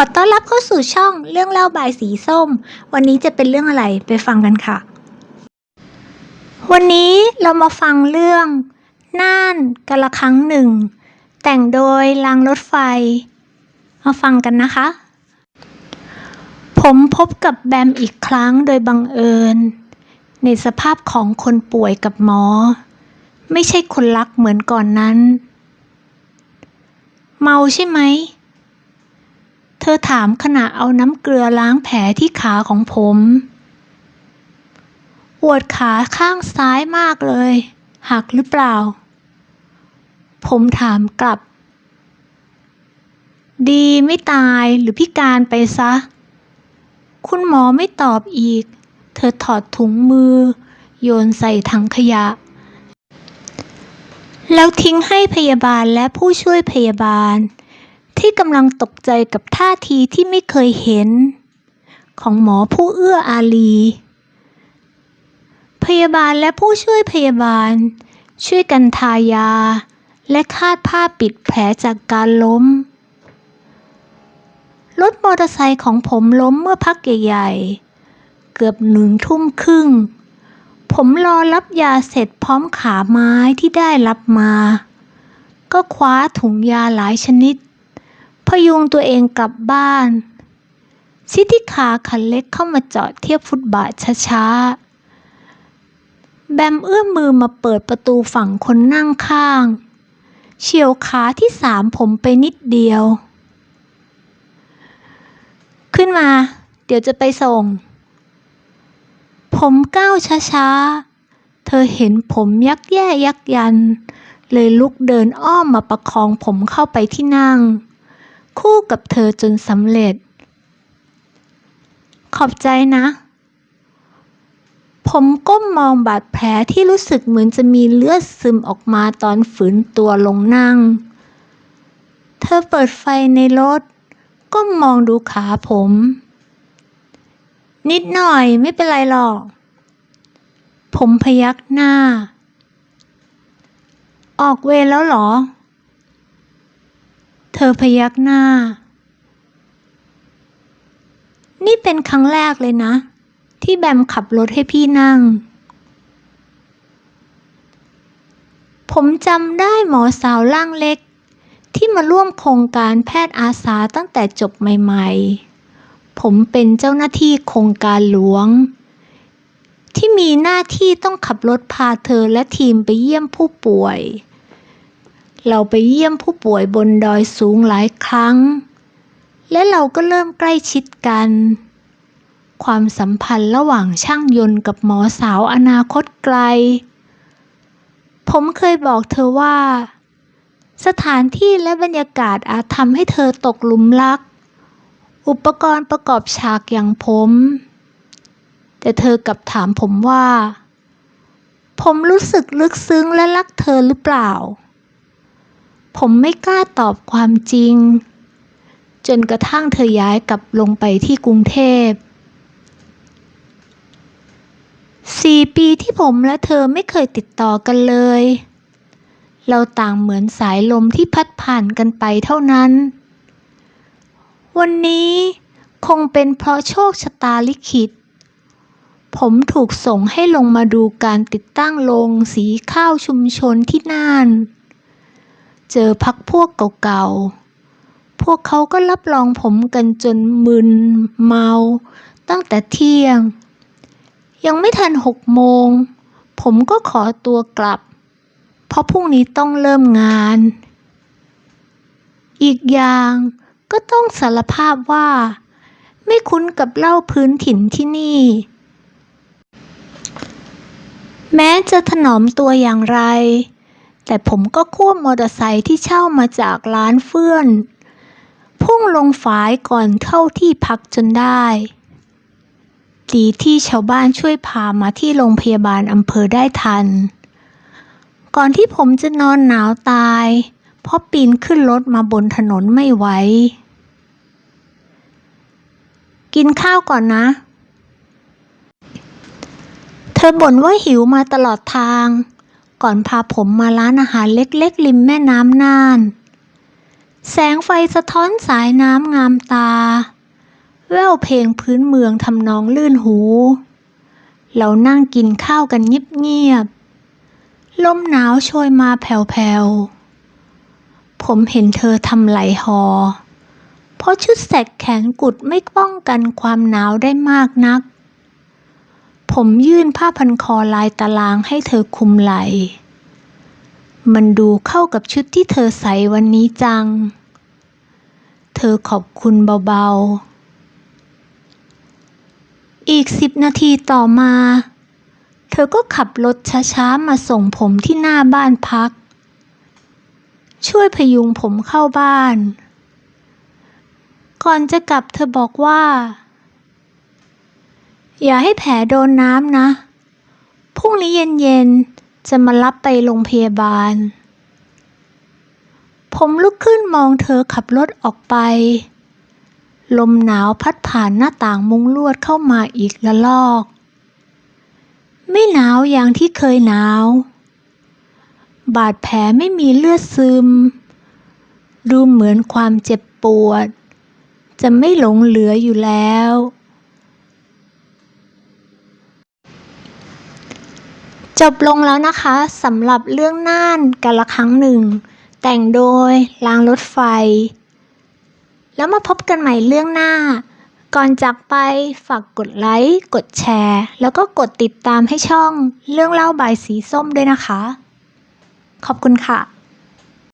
อต้อนรับเข้าสู่ช่องเรื่องเล่าบายสีส้ม วันนี้จะเป็นเรื่องอะไรไปฟังกันค่ะ วันนี้เรามาฟังเรื่อง น่านกะละครั้งหนึ่ง แต่งโดยรางรถไฟ มาฟังกันนะคะ ผมพบกับแบมอีกครั้งโดยบังเอิญ ในสภาพของคนป่วยกับหมอ ไม่ใช่คนรักเหมือนก่อนนั้น เมาใช่ไหม ธอถามขณะเอาน้ำเกลือล้างแผลที่ขาของผม ปวดขาข้างซ้ายมากเลย หักหรือเปล่า ผมถามกลับ ดีไม่ตายหรือพิการไปซะ คุณหมอไม่ตอบอีก เธอถอดถุงมือ โยนใส่ถังขยะ แล้วทิ้งให้พยาบาลและผู้ช่วยพยาบาล ที่กำลังตกใจกับท่าทีที่ไม่เคยเห็น ของหมอผู้เอื้ออารีพยาบาลและผู้ช่วยพยาบาล ช่วยกันทายา และคาดผ้าปิดแผลจากการล้ม รถมอเตอร์ไซค์ของผมล้มเมื่อพักใหญ่ๆ เกือบหนึ่งทุ่มครึ่ง ผมรอรับยาเสร็จพร้อมขาไม้ที่ได้รับมา ก็คว้าถุงยาหลายชนิด พยุงตัวเองกลับบ้านซิที่ขาคันเล็กเข้ามาจอดเทียบฟุตบาทช้าๆ แบมเอื้อมมือมาเปิดประตูฝั่งคนนั่งข้าง เฉียวขาที่สามผมไปนิดเดียว ขึ้นมา เดี๋ยวจะไปส่ง ผมก้าวช้าๆ เธอเห็นผมยักแย่ยักยัน เลยลุกเดินอ้อมมาประคองผมเข้าไปที่นั่ง คู่กับเธอจนสำเร็จ ขอบใจนะ ผมก้มมองบาดแผลที่รู้สึกเหมือนจะมีเลือดซึมออกมาตอนฝืนตัวลงนั่ง เธอเปิดไฟในรถ ก้มมองดูขาผม นิดหน่อยไม่เป็นไรหรอก ผมพยักหน้า ออกเวรแล้วหรอ เธอพยักหน้า นี่เป็นครั้งแรกเลยนะ ที่แบมขับรถให้พี่นั่ง ผมจำได้หมอสาวร่างเล็ก ที่มาร่วมโครงการแพทย์อาสาตั้งแต่จบใหม่ๆ ผมเป็นเจ้าหน้าที่โครงการหลวง ที่มีหน้าที่ต้องขับรถพาเธอและทีมไปเยี่ยมผู้ป่วย เราไปเยี่ยมผู้ป่วยบนดอยสูงหลายครั้ง และเราก็เริ่มใกล้ชิดกัน ความสัมพันธ์ระหว่างช่างยนต์กับหมอสาวอนาคตไกล ผมเคยบอกเธอว่า สถานที่และบรรยากาศอาจทำให้เธอตกหลุมรัก อุปกรณ์ประกอบฉากอย่างผม แต่เธอกลับถามผมว่า ผมรู้สึกลึกซึ้งและรักเธอหรือเปล่า ผมไม่กล้าตอบความจริง จนกระทั่งเธอย้ายกลับลงไปที่กรุงเทพสี่ปีที่ผมและเธอไม่เคยติดต่อกันเลย เราต่างเหมือนสายลมที่พัดผ่านกันไปเท่านั้น วันนี้คงเป็นเพราะโชคชะตาลิขิต ผมถูกส่งให้ลงมาดูการติดตั้งโรงสีข้าวชุมชนที่น่าน เจอพักพวกเก่าๆ พวกเขาก็รับรองผมกันจนมึนเมา ตั้งแต่เที่ยง ยังไม่ทันหกโมง ผมก็ขอตัวกลับ เพราะพรุ่งนี้ต้องเริ่มงาน อีกอย่างก็ต้องสารภาพว่า ไม่คุ้นกับเหล้าพื้นถิ่นที่นี่ แม้จะถนอมตัวอย่างไร แต่ผมก็ควบมอเตอร์ไซค์ที่เช่ามาจากร้านเฟื่อน พุ่งลงฝายก่อนเข้าที่พักจนได้ ดีที่ชาวบ้านช่วยพามาที่โรงพยาบาลอำเภอได้ทัน ก่อนที่ผมจะนอนหนาวตาย เพราะปีนขึ้นรถมาบนถนนไม่ไหว กินข้าวก่อนนะ เธอบ่นว่าหิวมาตลอดทาง ก่อนพาผมมาร้านอาหารเล็กๆริมแม่น้ำน่าน แสงไฟสะท้อนสายน้ำงามตา แว่วเพลงพื้นเมืองทำนองลื่นหู เรานั่งกินข้าวกันเงียบๆ ลมหนาวโชยมาแผ่วๆ ผมเห็นเธอทำไหลหอ เพราะชุดแสกแขนกุดไม่ป้องกันความหนาวได้มากนัก ผมยื่นผ้าพันคอลายตารางให้เธอคลุมไหล มันดูเข้ากับชุดที่เธอใส่วันนี้จัง เธอขอบคุณเบาๆ อีกสิบนาทีต่อมา เธอก็ขับรถช้าๆ มาส่งผมที่หน้าบ้านพัก ช่วยพยุงผมเข้าบ้าน ก่อนจะกลับเธอบอกว่า อย่าให้แผลโดนน้ำนะ พรุ่งนี้เย็นๆ จะมารับไปโรงพยาบาล ผมลุกขึ้นมองเธอขับรถออกไป ลมหนาวพัดผ่านหน้าต่างมุงลวดเข้ามาอีกละลอก ไม่หนาวอย่างที่เคยหนาว บาดแผลไม่มีเลือดซึม ดูเหมือนความเจ็บปวด จะไม่หลงเหลืออยู่แล้ว จบลงแล้วนะคะสำหรับเรื่องน่านกันละครั้งหนึ่ง แต่งโดยรางรถไฟ แล้วมาพบกันใหม่เรื่องหน้า ก่อนจากไปฝากกดไลค์ กดแชร์ แล้วก็กดติดตามให้ช่องเรื่องเล่าบายสีส้มด้วยนะคะ ขอบคุณค่ะ